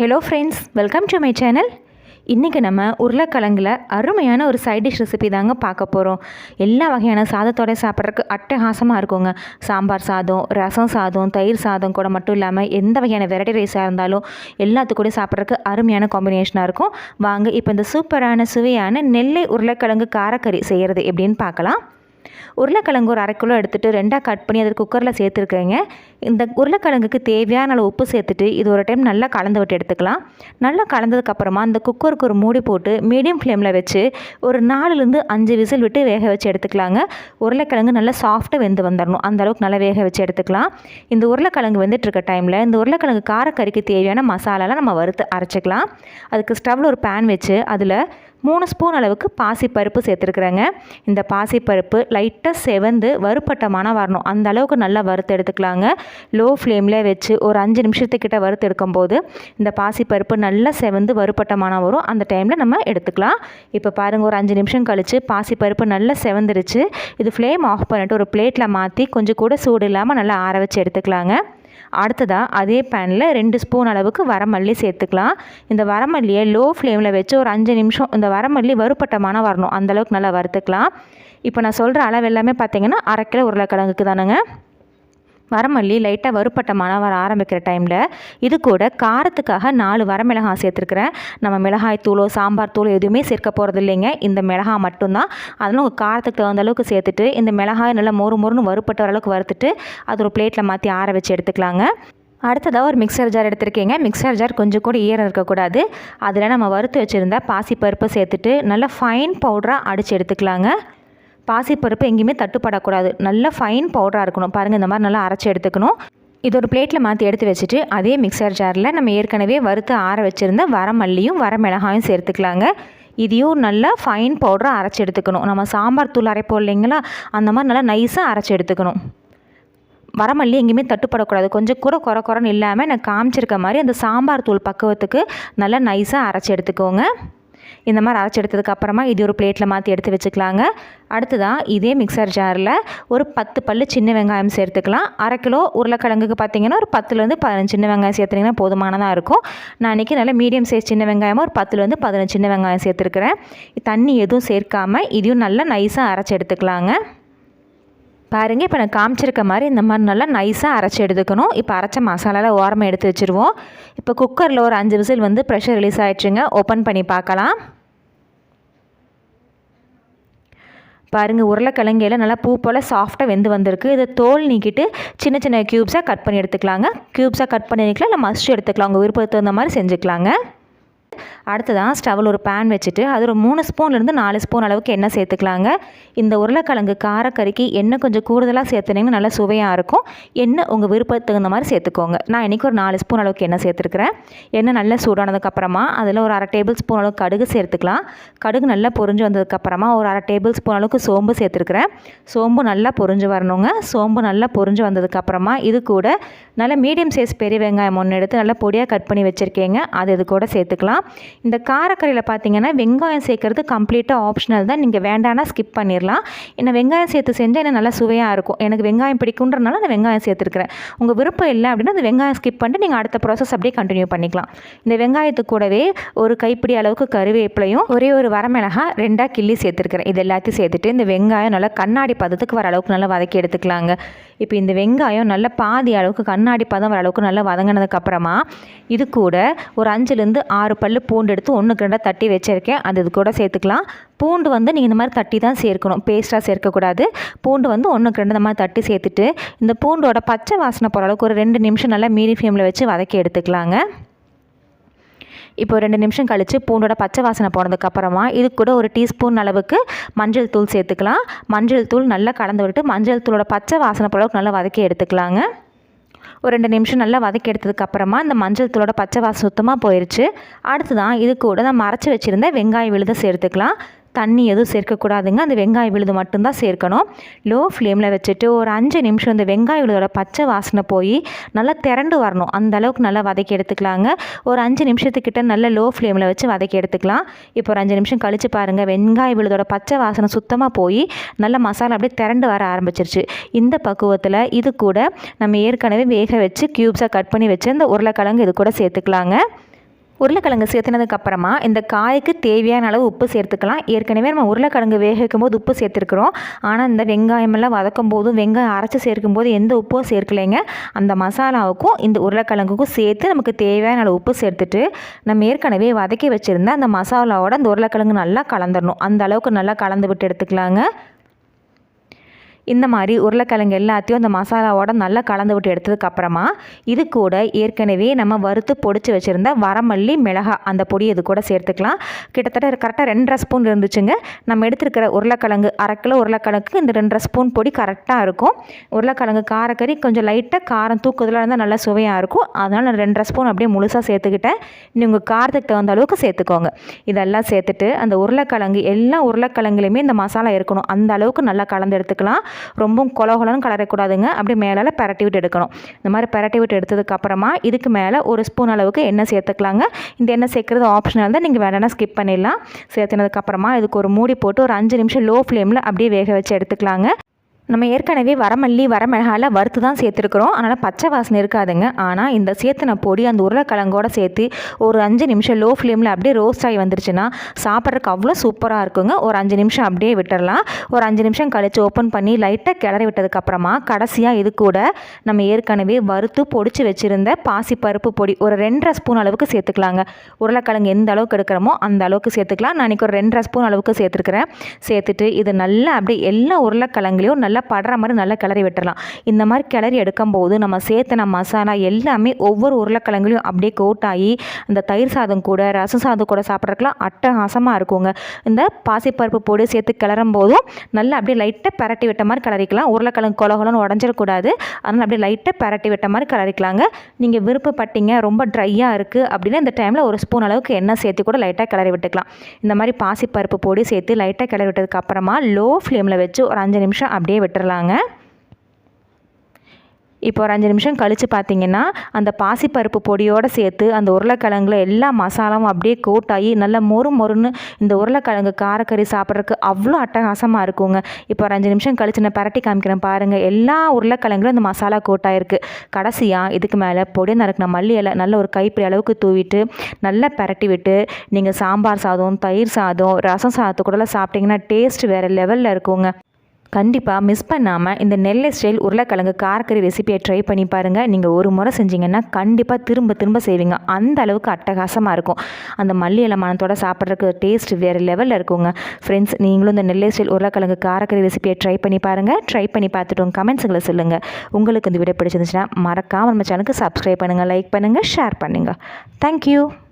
Hello friends welcome to my channel இன்றைக்கி நம்ம உருளைக்கிழங்கில் அருமையான ஒரு சைட் டிஷ் ரெசிபி தாங்க பார்க்க போகிறோம் எல்லா வகையான சாதத்தோட சாப்பிட்றதுக்கு அட்டகாசமாக இருக்குங்க. சாம்பார் சாதம் ரசம் சாதம் தயிர் சாதம் கூட மட்டும் இல்லாமல் எந்த வகையான வெரைட்டி ரைஸாக இருந்தாலும் எல்லாத்துக்கூட சாப்பிட்றதுக்கு அருமையான காம்பினேஷனாக இருக்கும். வாங்க இப்போ இந்த சூப்பரான சுவையான நெல்லை உருளைக்கிழங்கு காரக்கறி செய்கிறது எப்படின்னு பார்க்கலாம். உருளைக்கிழங்கு ஒரு அரை கிலோ எடுத்துகிட்டு ரெண்டாக கட் பண்ணி அதை குக்கரில் சேர்த்துருக்கேங்க இந்த உருளைக்கிழங்குக்கு தேவையான அளவு உப்பு சேர்த்துட்டு இது ஒரு டைம் நல்லா கலந்து விட்டு எடுத்துக்கலாம். நல்லா கலந்ததுக்கப்புறமா அந்த குக்கருக்கு ஒரு மூடி போட்டு மீடியம் ஃப்ளேமில் வச்சு ஒரு நாலுலேருந்து அஞ்சு விசில் விட்டு வேக வச்சு எடுத்துக்கலாங்க. உருளைக்கிழங்கு நல்லா சாஃப்ட்டாக வெந்து வந்துடணும் அந்த அளவுக்கு நல்லா வேக வச்சு எடுத்துக்கலாம். இந்த உருளைக்கிழங்கு வெந்துட்டு இருக்க டைமில் இந்த உருளைக்கிழங்கு காரக்கறிக்கு தேவையான மசாலாலாம் நம்ம வறுத்து அரைச்சிக்கலாம். அதுக்கு ஸ்டவ்வில் ஒரு பேன் வச்சு அதில் மூணு ஸ்பூன் அளவுக்கு பாசிப்பருப்பு சேர்த்துருக்குறேங்க. இந்த பாசிப்பருப்பு லைட்டாக செவந்து வறுப்பட்ட மனம் வரணும். அந்த அளவுக்கு நல்லா வறுத்து எடுத்துக்கலாங்க. லோ ஃப்ளேமில் வச்சு ஒரு அஞ்சு நிமிஷத்துக்கிட்ட வறுத்து எடுக்கும்போது இந்த பாசிப்பருப்பு நல்லா செவந்து வறுப்பட்ட மனம் வரும். அந்த டைமில் நம்ம எடுத்துக்கலாம். இப்போ பாருங்கள் ஒரு அஞ்சு நிமிஷம் கழித்து பாசிப்பருப்பு நல்லா செவந்துருச்சு. இது ஃப்ளேம் ஆஃப் பண்ணிட்டு ஒரு பிளேட்டில் மாற்றி கொஞ்சம் கூட சூடு இல்லாமல் நல்லா ஆற வச்சு எடுத்துக்கலாங்க. அடுத்ததாக அதே பேனில் ரெண்டு ஸ்பூன் அளவுக்கு வரமல்லி சேர்த்துக்கலாம். இந்த வரமல்லியை லோ ஃப்ளேமில் வச்சு ஒரு அஞ்சு நிமிஷம் இந்த வரமல்லி வறுப்பட்டமான வரணும். அந்தளவுக்கு நல்லா வறுத்துக்கலாம். இப்போ நான் சொல்கிற அளவு எல்லாமே பார்த்தீங்கன்னா அரை கிலோ உருளைக்கிழங்குக்கு தானுங்க. வரமல்லி லைட்டாக வறுப்பட்ட மனம் வர ஆரம்பிக்கிற டைமில் இது கூட காரத்துக்காக நாலு வரமிளகாய் சேர்த்துருக்குறேன். நம்ம மிளகாய் தூளோ சாம்பார் தூளோ எதுவுமே சேர்க்க போகிறது இல்லைங்க. இந்த மிளகாய் மட்டும்தான். அதனால் உங்கள் காரத்துக்கு தகுந்த அளவுக்கு சேர்த்துட்டு இந்த மிளகாய் நல்லா மொறு மொறுன்னு வறுப்பட்ட அளவுக்கு வறுத்துட்டு அது ஒரு பிளேட்டில் மாற்றி ஆற வச்சு எடுத்துக்கலாங்க. அடுத்ததாக ஒரு மிக்சர் ஜார் எடுத்திருக்கீங்க. மிக்சர் ஜார் கொஞ்சம் கூட ஈரம் இருக்கக்கூடாது. அதில் நம்ம வறுத்து வச்சுருந்த பாசிப்பருப்பு சேர்த்துட்டு நல்லா ஃபைன் பவுடராக அடித்து எடுத்துக்கலாங்க. பாசிப்பருப்பு எங்கேயுமே தட்டுப்படக்கூடாது. நல்ல ஃபைன் பவுடராக இருக்கணும். பாருங்கள் இந்த மாதிரி நல்லா அரைச்சி எடுத்துக்கணும். இது ஒரு பிளேட்டில் மாற்றி எடுத்து வச்சுட்டு அதே மிக்சர் ஜாரில் நம்ம ஏற்கனவே வறுத்து ஆற வச்சுருந்த வரமல்லியும் வரமிளகாயும் சேர்த்துக்கலாங்க. இதையும் நல்லா ஃபைன் பவுடராக அரைச்சி எடுத்துக்கணும். நம்ம சாம்பார் தூள் அரைப்போம் இல்லைங்களா? அந்த மாதிரி நல்லா நைஸாக அரைச்சி எடுத்துக்கணும். வரமல்லி எங்கேயுமே தட்டுப்படக்கூடாது. கொஞ்சம் கூட குறை குறைன்னு இல்லாமல் நான் காமிச்சிருக்க மாதிரி அந்த சாம்பார் தூள் பக்குவத்துக்கு நல்லா நைஸாக அரைச்சி எடுத்துக்கோங்க. இந்த மாதிரி அரைச்சி எடுத்ததுக்கு அப்புறமா இது ஒரு பிளேட்டில் மாற்றி எடுத்து வச்சுக்கலாங்க. அடுத்ததாக இதே மிக்சர் ஜாரில் ஒரு பத்து பல்லு சின்ன வெங்காயம் சேர்த்துக்கலாம். அரை கிலோ உருளைக்கிழங்குக்கு பார்த்தீங்கன்னா ஒரு பத்துலேருந்து பதினஞ்சு சின்ன வெங்காயம் சேர்த்துனீங்கன்னா போதுமானதாக இருக்கும். நான் இன்றைக்கி நல்ல மீடியம் சைஸ் சின்ன வெங்காயமாக ஒரு பத்துலேருந்து பதினஞ்சு சின்ன வெங்காயம் சேர்த்துருக்குறேன். தண்ணி எதுவும் சேர்க்காமல் இதையும் நல்லா நைஸாக அரைச்சி எடுத்துக்கலாங்க. பாருங்கள் இப்போ நான் காமிச்சிருக்க மாதிரி இந்த மாதிரி நல்லா நைஸாக அரைச்சி எடுத்துக்கணும். இப்போ அரைச்ச மசாலாவில் ஓரமாக எடுத்து வச்சுருவோம். இப்போ குக்கரில் ஒரு அஞ்சு விசில் வந்து ப்ரெஷர் ரிலீஸ் ஆகிடுச்சுங்க ஓப்பன் பண்ணி பார்க்கலாம். பாருங்கள் உருளைக்கிழங்கையில் நல்லா பூ போல் சாஃப்டாக வெந்து வந்திருக்கு. இதை தோல் நீக்கிட்டு சின்ன சின்ன க்யூப்ஸாக கட் பண்ணி எடுத்துக்கலாங்க. க்யூப்ஸாக கட் பண்ணிக்கலாம் இல்லை மஸ்ட் எடுத்துக்கலாம்? உங்கள் விருப்பத்துக்கு தகுந்த மாதிரி செஞ்சுக்கலாங்க. அடுத்ததான் ஸ்டவ்வில் ஒரு பேன் வச்சுட்டு அது ஒரு மூணு ஸ்பூன்லேருந்து நாலு ஸ்பூன் அளவுக்கு எண்ணெய் சேர்த்துக்கலாங்க. இந்த உருளைக்கிழங்கு காரக்கறிக்கு எண்ணெய் கொஞ்சம் கூடுதலாக சேர்த்துனீங்கன்னா நல்லா சுவையாக இருக்கும். எண்ணெய் உங்கள் விருப்பத்துக்கு தகுந்த மாதிரி சேர்த்துக்கோங்க. நான் இன்றைக்கி ஒரு நாலு ஸ்பூன் அளவுக்கு எண்ணெய் சேர்த்துருக்குறேன். எண்ணெய் நல்லா சூடானதுக்கப்புறமா அதில் ஒரு அரை டேபிள் ஸ்பூன் அளவுக்கு கடுகு சேர்த்துக்கலாம். கடுகு நல்லா பொரிஞ்சு வந்ததுக்கப்புறமா ஒரு அரை டேபிள் ஸ்பூன் அளவுக்கு சோம்பு சேர்த்துருக்குறேன். சோம்பு நல்லா பொரிஞ்சு வரணுங்க. சோம்பு நல்லா பொரிஞ்சு வந்ததுக்கப்புறமா இது கூட நல்லா மீடியம் சைஸ் பெரிய வெங்காயம் ஒன்று எடுத்து நல்லா பொடியாக கட் பண்ணி வச்சுருக்கேங்க. அது இது கூட சேர்த்துக்கலாம். இந்த காரக்கறியில் பார்த்தீங்கன்னா வெங்காயம் சேர்க்குறது கம்ப்ளீட்டாக ஆப்ஷனல் தான். நீங்கள் வேண்டானா ஸ்கிப் பண்ணிடலாம் ஏன்னா வெங்காயம் சேர்த்து செஞ்சால் என்ன நல்லா சுவையாக இருக்கும். எனக்கு வெங்காயம் பிடிக்குன்றனால நான் வெங்காயம் சேர்த்துருக்குறேன். உங்கள் விருப்பம் இல்லை அப்படின்னா அந்த வெங்காயம் ஸ்கிப் பண்ணிட்டு நீங்கள் அடுத்த ப்ராசஸ் அப்படியே கண்டினியூ பண்ணிக்கலாம். இந்த வெங்காயத்து கூடவே ஒரு கைப்பிடி அளவுக்கு கருவேப்பிலையும் ஒரே ஒரு வரமிளகா ரெண்டாக கிள்ளி சேர்த்துருக்குறேன். இது எல்லாத்தையும் சேர்த்துட்டு இந்த வெங்காயம் நல்லா கண்ணாடி பதத்துக்கு வர அளவுக்கு நல்லா வதக்கி எடுத்துக்கலாங்க. இப்போ இந்த வெங்காயம் நல்லா பாதி அளவுக்கு கண்ணாடி பதம் வர அளவுக்கு நல்லா வதங்கினதுக்கப்புறமா இது கூட ஒரு அஞ்சுலேருந்து ஆறு பல் பூண்டு எடுத்து ஒன்றுக்கு ரெண்டாக தட்டி வச்சுருக்கேன். அது இது கூட சேர்த்துக்கலாம். பூண்டு வந்து நீங்கள் இந்த மாதிரி தட்டி தான் சேர்க்கணும். பேஸ்ட்டாக சேர்க்கக்கூடாது. பூண்டு வந்து ஒன்றுக்கு ரெண்டு இந்த மாதிரி தட்டி சேர்த்துட்டு இந்த பூண்டோட பச்சை வாசனை போகிற அளவுக்கு ஒரு ரெண்டு நிமிஷம் நல்லா மீடியம் ஃப்ளேமில் வச்சு வதக்கி எடுத்துக்கலாங்க. இப்போ ரெண்டு நிமிஷம் கழித்து பூண்டோட பச்சை வாசனை போனதுக்கப்புறமா இது கூட ஒரு டீஸ்பூன் அளவுக்கு மஞ்சள் தூள் சேர்த்துக்கலாம். மஞ்சள் தூள் நல்லா கலந்து விட்டு மஞ்சள் தூளோட பச்சை வாசனை போலவுக்கு நல்லா வதக்கி எடுத்துக்கலாங்க. ஒரு ரெண்டு நிமிஷம் நல்லா வதக்கி எடுத்ததுக்கப்புறமா இந்த மஞ்சள் தூளோட பச்சை வாசம் சுத்தமாக போயிடுச்சு அடுத்து தான் இது கூட நம்ம அரைச்சி வச்சுருந்த வெங்காய விழுதை சேர்த்துக்கலாம். தண்ணி எதுவும் சேர்க்கக்கூடாதுங்க. அந்த வெங்காய விழுது மட்டும்தான் சேர்க்கணும். லோ ஃப்ளேமில் வச்சுட்டு ஒரு அஞ்சு நிமிஷம் இந்த வெங்காய விழுதோட பச்சை வாசனை போய் நல்லா திரண்டு வரணும். அந்த அளவுக்கு நல்லா வதக்கி எடுத்துக்கலாங்க. ஒரு அஞ்சு நிமிஷத்துக்கிட்ட நல்ல லோ ஃப்ளேமில் வச்சு வதக்கி எடுத்துக்கலாம். இப்போ ஒரு அஞ்சு நிமிஷம் கழித்து பாருங்கள் வெங்காய விழுதோட பச்சை வாசனை சுத்தமாக போய் நல்ல மசாலா அப்படியே திரண்டு வர ஆரம்பிச்சிருச்சு. இந்த பக்குவத்தில் இது கூட நம்ம ஏற்கனவே வேக வச்சு க்யூப்ஸாக கட் பண்ணி வச்சு அந்த உருளைக்கிழங்கு இது கூட சேர்த்துக்கலாங்க. உருளைக்கிழங்கு சேர்த்துனதுக்கு அப்புறமா இந்த காய்க்கு தேவையான அளவு உப்பு சேர்த்துக்கலாம். ஏற்கனவே நம்ம உருளைக்கிழங்கு வேக வைக்கும் போது உப்பு சேர்த்துருக்குறோம். ஆனால் இந்த வெங்காயமெல்லாம் வதக்கும் போதும் வெங்காயம் அரைச்சி சேர்க்கும் போது எந்த உப்பும் சேர்க்கலைங்க. அந்த மசாலாவுக்கும் இந்த உருளைக்கிழங்குக்கும் சேர்த்து நமக்கு தேவையான அளவு உப்பு சேர்த்துட்டு நம்ம ஏற்கனவே வதக்கி வச்சுருந்தா அந்த மசாலாவோட அந்த உருளைக்கிழங்கு நல்லா கலந்துடணும் அந்த அளவுக்கு நல்லா கலந்து விட்டு எடுத்துக்கலாங்க. இந்த மாதிரி உருளைக்கிழங்கு எல்லாத்தையும் அந்த மசாலாவோட நல்லா கலந்து விட்டு எடுத்ததுக்கப்புறமா இது கூட ஏற்கனவே நம்ம வறுத்து பொடிச்சு வச்சுருந்த வரமல்லி மிளகா அந்த பொடி இது கூட சேர்த்துக்கலாம். கிட்டத்தட்ட கரெக்டாக ரெண்டரை ஸ்பூன் இருந்துச்சுங்க. நம்ம எடுத்துருக்கிற உருளைக்கிழங்கு அரை கிலோ உருளைக்கிழங்கு இந்த ரெண்டரை ஸ்பூன் பொடி கரெக்டாக இருக்கும். உருளைக்கிழங்கு காரக்கறி கொஞ்சம் லைட்டாக காரம் தூக்குதலாக இருந்தால் நல்லா சுவையாக இருக்கும். அதனால் நான் ரெண்டரை ஸ்பூன் அப்படியே முழுசாக சேர்த்துக்கிட்டேன். நீங்கள் காரத்துக்கு தகுந்த அளவுக்கு சேர்த்துக்கோங்க. இதெல்லாம் சேர்த்துட்டு அந்த உருளைக்கிழங்கு எல்லா உருளைக்கிழங்குலையுமே இந்த மசாலா இருக்கணும். அந்த அளவுக்கு நல்லா கலந்து எடுத்துக்கலாம். ரொம்பவும் கொலகொலன்னு கலரக்கூடாதுங்க. அப்படியே மேலால் பரட்டி விட்டு எடுக்கணும். இந்த மாதிரி பரட்டி விட்டு எடுத்ததுக்கப்புறமா இதுக்கு மேலே ஒரு ஸ்பூன் அளவுக்கு எண்ணெய் சேர்த்துக்கலாங்க. இந்த எண்ணெய் சேர்க்குறது ஆப்ஷனல் தான். நீங்கள் வேணால் ஸ்கிப் பண்ணிடலாம். சேர்த்துனதுக்கப்புறமா இதுக்கு ஒரு மூடி போட்டு ஒரு அஞ்சு நிமிஷம் லோ ஃப்ளேமில் அப்படியே வேக வச்சு எடுத்துக்கலாங்க. நம்ம ஏற்கனவே வரமல்லி வரமிளகாயில் வறுத்து தான் சேர்த்துருக்குறோம். அதனால் பச்சை வாசனை இருக்காதுங்க. ஆனால் இந்த சேர்த்துன பொடி அந்த உருளைக்கிழங்கோட சேர்த்து ஒரு அஞ்சு நிமிஷம் லோ ஃப்ளேமில் அப்படியே ரோஸ்ட் ஆகி வந்துருச்சுன்னா சாப்பிட்றதுக்கு அவ்வளோ சூப்பராக இருக்குங்க. ஒரு அஞ்சு நிமிஷம் அப்படியே விட்டுடலாம் ஒரு அஞ்சு நிமிஷம் கழித்து ஓப்பன் பண்ணி லைட்டாக கிளறி விட்டதுக்கப்புறமா கடைசியாக இது கூட நம்ம ஏற்கனவே வறுத்து பொடிச்சு வச்சுருந்த பாசிப்பருப்பு பொடி ஒரு ரெண்டரை ஸ்பூன் அளவுக்கு சேர்த்துக்கலாங்க. உருளைக்கிழங்கு எந்த அளவுக்கு எடுக்கிறோமோ அந்த அளவுக்கு சேர்த்துக்கலாம். நான் இன்றைக்கி ஒரு ரெண்டரை ஸ்பூன் அளவுக்கு சேர்த்துருக்குறேன். சேர்த்துட்டு இது நல்லா அப்படியே எல்லா உருளைக்கிழங்குலையும் நல்லா நல்லா படுற மாதிரி நல்லா கிளறி விட்டுறலாம். இந்த மாதிரி கிளறி எடுக்கும்போது நம்ம சேர்த்தன மசாலா எல்லாமே ஒவ்வொரு உருளைக்கிழங்குலையும் அப்படியே கோட் ஆகி இந்த தயிர் சாதம் கூட ரசம் சாதம் கூட சாப்பிட்றதுக்குலாம் அட்டகாசமாக இருக்குங்க. இந்த பாசிப்பருப்பு பொடி சேர்த்து கிளறும் போதும் நல்லா அப்படியே லைட்டாக பரட்டி விட்ட மாதிரி கிளறிக்கலாம். உருளைக்கிழங்கு கொலகலன்னு உடஞ்சிடக்கூடாது. அதனால் அப்படியே லைட்டாக பரட்டி விட்ட மாதிரி கிளறிக்கலாங்க. நீங்கள் விருப்பப்பட்டீங்க ரொம்ப ட்ரையாக இருக்குது அப்படின்னா இந்த டைமில் ஒரு ஸ்பூன் அளவுக்கு எண்ணெய் சேர்த்து கூட லைட்டாக கிளறி விட்டுக்கலாம். இந்த மாதிரி பாசிப்பருப்பு பொடி சேர்த்து லைட்டாக கிளறி விட்டதுக்கப்புறமா லோ ஃப்ளேமில் வச்சு ஒரு அஞ்சு நிமிஷம் அப்படியே விட்டுறலாங்க. இப்போ ஒரு அஞ்சு நிமிஷம் கழித்து பார்த்தீங்கன்னா அந்த பாசிப்பருப்பு பொடியோடு சேர்த்து அந்த உருளைக்கிழங்குல எல்லா மசாலாவும் அப்படியே கோட்டாகி நல்லா மொறு மொறுன்னு இந்த உருளைக்கிழங்கு காரக்கறி சாப்பிட்றதுக்கு அவ்வளோ அட்டகாசமாக இருக்குங்க. இப்போ ஒரு அஞ்சு நிமிஷம் கழித்து நான் பரட்டி காமிக்கிறேன் பாருங்கள் எல்லா உருளைக்கிழங்குலும் அந்த மசாலா கோட்டாயிருக்கு கடைசியாக இதுக்கு மேலே பொடி நறுக்கின மல்லி இலை நல்ல ஒரு கைப்பிடி அளவுக்கு தூவிட்டு நல்லா பரட்டி விட்டு நீங்கள் சாம்பார் சாதம் தயிர் சாதம் ரசம் சாதத்து கூடலாம் சாப்பிட்டிங்கன்னா டேஸ்ட் வேறு லெவலில் இருக்குங்க. கண்டிப்பாக மிஸ் பண்ணாமல் இந்த நெல்லை ஸ்டைல் உருளைக்கிழங்கு காரக்கறி ரெசிபியை ட்ரை பண்ணி பாருங்கள் நீங்கள் ஒரு முறை செஞ்சீங்கன்னா கண்டிப்பாக திரும்ப திரும்ப செய்வீங்க. அந்த அளவுக்கு அட்டகாசமாக இருக்கும். அந்த மல்லி இலமானத்தோட சாப்பிட்றதுக்கு டேஸ்ட் வேறு லெவலில் இருக்குங்க. ஃப்ரெண்ட்ஸ் நீங்களும் இந்த நெல்லை ஸ்டைல் உருளைக்கிழங்கு காரக்கறி ரெசிபியை ட்ரை பண்ணி பாருங்கள் ட்ரை பண்ணி பார்த்துட்டு உங்கள் கமெண்ட்ஸுங்களை சொல்லுங்கள் உங்களுக்கு இந்த வீடியோ பிடிச்சிருந்துச்சுன்னா மறக்காமல் நம்ம சேனலுக்கு சப்ஸ்கிரைப் பண்ணுங்கள் லைக் பண்ணுங்கள் ஷேர் பண்ணுங்கள் தேங்க்யூ